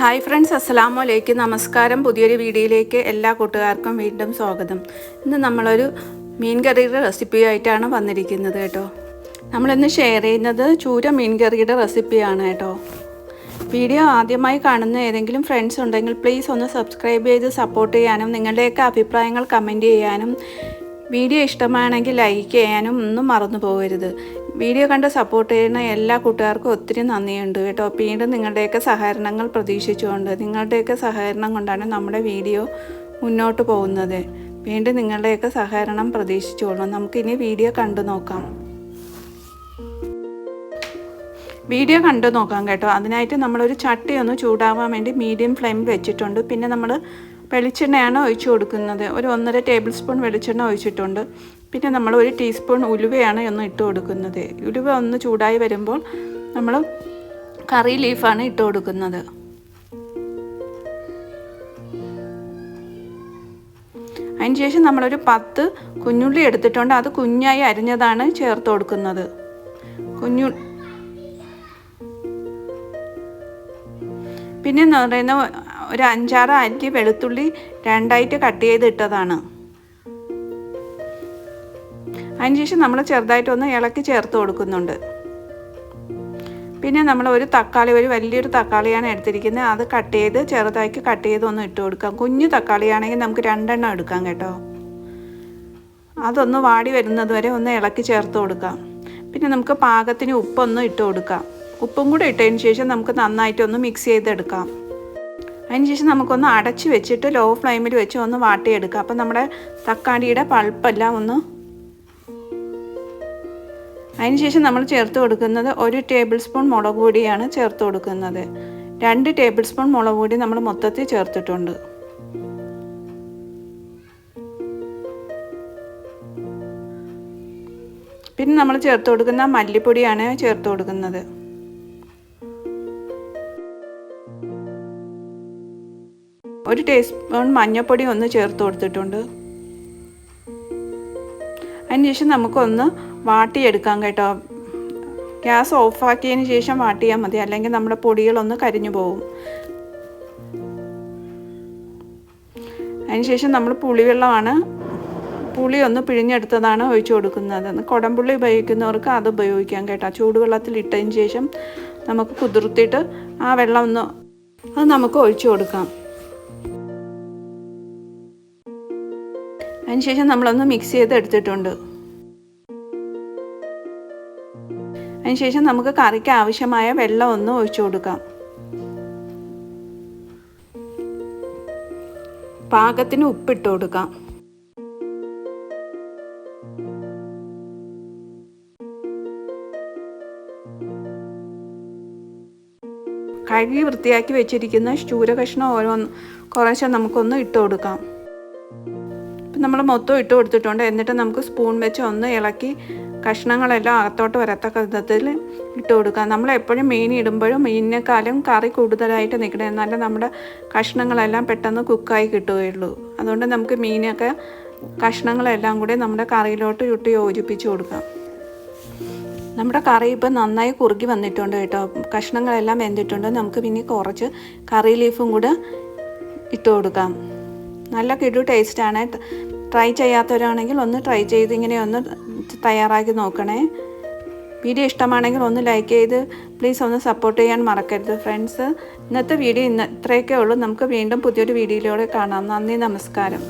Hi friends അസ്സലാമു അലൈക്കും നമസ്കാരം. പുതിയൊരു വീഡിയോയിലേക്ക് എല്ലാ കൂട്ടുകാർക്കും വീണ്ടും സ്വാഗതം. ഇന്ന് നമ്മളൊരു മീൻ കറിയുടെ റെസിപ്പിയായിട്ടാണ് വന്നിരിക്കുന്നത് കേട്ടോ. നമ്മളിന്ന് ഷെയർ ചെയ്യുന്നത് ചൂര മീൻ കറിയുടെ റെസിപ്പിയാണ് കേട്ടോ. വീഡിയോ ആദ്യമായി കാണുന്ന ഏതെങ്കിലും ഫ്രണ്ട്സ് ഉണ്ടെങ്കിൽ പ്ലീസ് ഒന്ന് സബ്സ്ക്രൈബ് ചെയ്ത് സപ്പോർട്ട് ചെയ്യാനും നിങ്ങളുടെയൊക്കെ അഭിപ്രായങ്ങൾ കമന്റ് ചെയ്യാനും വീഡിയോ ഇഷ്ടമാണെങ്കിൽ ലൈക്ക് ചെയ്യാനും ഒന്നും മറന്നു പോകരുത്. വീഡിയോ കണ്ട് സപ്പോർട്ട് ചെയ്യുന്ന എല്ലാ കൂട്ടുകാർക്കും ഒത്തിരി നന്ദിയുണ്ട് കേട്ടോ. വീണ്ടും നിങ്ങളുടെയൊക്കെ സഹകരണങ്ങൾ പ്രതീക്ഷിച്ചുകൊണ്ട് നിങ്ങളുടെയൊക്കെ സഹകരണം കൊണ്ടാണ് നമ്മുടെ വീഡിയോ മുന്നോട്ട് പോകുന്നത്. വീണ്ടും നിങ്ങളുടെയൊക്കെ സഹകരണം പ്രതീക്ഷിച്ചോളൂ നമുക്കിനി വീഡിയോ കണ്ടു നോക്കാം. വീഡിയോ കണ്ടു നോക്കാം കേട്ടോ. അതിനായിട്ട് നമ്മളൊരു ചട്ടി ഒന്ന് ചൂടാവാൻ വേണ്ടി മീഡിയം ഫ്ലെയിമിൽ വെച്ചിട്ടുണ്ട്. പിന്നെ നമ്മൾ വെളിച്ചെണ്ണയാണ് ഒഴിച്ചു കൊടുക്കുന്നത്. ഒരു ഒന്നര ടേബിൾ സ്പൂൺ വെളിച്ചെണ്ണ ഒഴിച്ചിട്ടുണ്ട്. പിന്നെ നമ്മൾ ഒരു ടീസ്പൂൺ ഉലുവയാണ് ഒന്ന് ഇട്ട് കൊടുക്കുന്നത്. ഉലുവ ഒന്ന് ചൂടായി വരുമ്പോൾ നമ്മൾ കറി ലീഫാണ് ഇട്ട് കൊടുക്കുന്നത്. അതിനുശേഷം നമ്മളൊരു പത്ത് കുഞ്ഞുള്ളി എടുത്തിട്ടുണ്ട്. അത് കുഞ്ഞായി അരിഞ്ഞതാണ് ചേർത്ത് കൊടുക്കുന്നത്. കുഞ്ഞു പിന്നെ എന്ന് പറയുന്ന ഒരു അഞ്ചാറ് അല്ലി വെളുത്തുള്ളി രണ്ടായിട്ട് കട്ട് ചെയ്ത് ഇട്ടതാണ്. അതിനുശേഷം നമ്മൾ ചെറുതായിട്ടൊന്ന് ഇളക്കി ചേർത്ത് കൊടുക്കുന്നുണ്ട്. പിന്നെ നമ്മൾ ഒരു തക്കാളി ഒരു വലിയൊരു തക്കാളിയാണ് എടുത്തിരിക്കുന്നത്. അത് കട്ട് ചെയ്ത് ചെറുതാക്കി കട്ട് ചെയ്ത് ഒന്ന് ഇട്ട് കൊടുക്കാം. കുഞ്ഞു തക്കാളിയാണെങ്കിൽ നമുക്ക് രണ്ടെണ്ണം എടുക്കാം കേട്ടോ. അതൊന്ന് വാടി വരുന്നത് വരെ ഒന്ന് ഇളക്കി ചേർത്ത് കൊടുക്കാം. പിന്നെ നമുക്ക് പാകത്തിന് ഉപ്പൊന്നും ഇട്ട് കൊടുക്കാം. ഉപ്പും കൂടെ ഇട്ടതിന് ശേഷം നമുക്ക് നന്നായിട്ടൊന്ന് മിക്സ് ചെയ്തെടുക്കാം. അതിനുശേഷം നമുക്കൊന്ന് അടച്ച് വെച്ചിട്ട് ലോ ഫ്ലെയിമിൽ വെച്ച് ഒന്ന് വാട്ടിയെടുക്കാം. അപ്പം നമ്മുടെ തക്കാളിയുടെ പൾപ്പെല്ലാം ഒന്ന് അതിനുശേഷം നമ്മൾ ചേർത്ത് കൊടുക്കുന്നത് ഒരു ടേബിൾ സ്പൂൺ മുളക് പൊടിയാണ് ചേർത്ത് കൊടുക്കുന്നത്. രണ്ട് ടേബിൾ സ്പൂൺ മുളക് പൊടി നമ്മൾ മൊത്തത്തിൽ ചേർത്തിട്ടുണ്ട്. പിന്നെ നമ്മൾ ചേർത്ത് കൊടുക്കുന്ന മല്ലിപ്പൊടിയാണ് ചേർത്ത് കൊടുക്കുന്നത്. ഒരു ടീസ്പൂൺ മഞ്ഞൾപ്പൊടി ഒന്ന് ചേർത്ത് കൊടുത്തിട്ടുണ്ട്. അതിനുശേഷം നമുക്കൊന്ന് വാട്ടിയെടുക്കാം കേട്ടോ. ഗ്യാസ് ഓഫാക്കിയതിന് ശേഷം വാട്ടിയാൽ മതി. അല്ലെങ്കിൽ നമ്മുടെ പൊടികളൊന്ന് കരിഞ്ഞു പോകും അതിനുശേഷം നമ്മൾ പുളിവെള്ളമാണ് പുളി ഒന്ന് പിഴിഞ്ഞെടുത്തതാണ് ഒഴിച്ചു കൊടുക്കുന്നത്. കുടംപുള്ളി ഉപയോഗിക്കുന്നവർക്ക് അത് ഉപയോഗിക്കാം കേട്ടോ. ചൂടുവെള്ളത്തിൽ ഇട്ടതിന് ശേഷം നമുക്ക് കുതിർത്തിട്ട് ആ വെള്ളം ഒന്ന് അത് നമുക്ക് ഒഴിച്ചു കൊടുക്കാം. അതിനുശേഷം നമ്മളൊന്ന് മിക്സ് ചെയ്ത് എടുത്തിട്ടുണ്ട് അതിനുശേഷം നമുക്ക് കറിക്ക് ആവശ്യമായ വെള്ളം ഒന്ന് ഒഴിച്ചു കൊടുക്കാം. പാകത്തിന് ഉപ്പിട്ട് കൊടുക്കാം. കഴുകി വൃത്തിയാക്കി വെച്ചിരിക്കുന്ന ചൂര കഷ്ണം ഓരോന്ന് കുറേശ്ശെ നമുക്കൊന്ന് ഇട്ട് കൊടുക്കാം. ഇപ്പം നമ്മൾ മൊത്തം ഇട്ട് കൊടുത്തിട്ടുണ്ട്. എന്നിട്ട് നമുക്ക് സ്പൂൺ വെച്ച് ഒന്ന് ഇളക്കി കഷ്ണങ്ങളെല്ലാം അകത്തോട്ട് വരത്തക്ക വിധത്തിൽ ഇട്ട് കൊടുക്കുക. നമ്മൾ എപ്പോഴും മീൻ ഇടുമ്പോഴും മീനിനെക്കാളും കറി കൂടുതലായിട്ട് നിൽക്കണം. എന്നാലും നമ്മുടെ കഷ്ണങ്ങളെല്ലാം പെട്ടെന്ന് കുക്കായി കിട്ടുകയുള്ളൂ. അതുകൊണ്ട് നമുക്ക് മീനൊക്കെ കഷ്ണങ്ങളെല്ലാം കൂടി നമ്മുടെ കറിയിലോട്ട് ഇട്ട് യോജിപ്പിച്ച് കൊടുക്കാം. നമ്മുടെ കറി ഇപ്പം നന്നായി കുറുകി വന്നിട്ടുണ്ട് കേട്ടോ. കഷ്ണങ്ങളെല്ലാം വെന്തിട്ടുണ്ട്. നമുക്ക് പിന്നെ കുറച്ച് കറി ലീഫും കൂടെ ഇട്ട് കൊടുക്കാം. നല്ല കിടു ടേസ്റ്റാണ് ട്രൈ ചെയ്യാത്തവരാണെങ്കിൽ ഒന്ന് ട്രൈ ചെയ്ത് ഇങ്ങനെ ഒന്ന് തയ്യാറാക്കി നോക്കണേ. വീഡിയോ ഇഷ്ടമാണെങ്കിൽ ഒന്ന് ലൈക്ക് ചെയ്ത് പ്ലീസ് ഒന്ന് സപ്പോർട്ട് ചെയ്യാൻ മറക്കരുത് ഫ്രണ്ട്സ് ഇന്നത്തെ വീഡിയോ ഇന്ന് ഇത്രയൊക്കെ ഉള്ളൂ. നമുക്ക് വീണ്ടും പുതിയൊരു വീഡിയോയിലൂടെ കാണാം. നന്ദി നമസ്കാരം.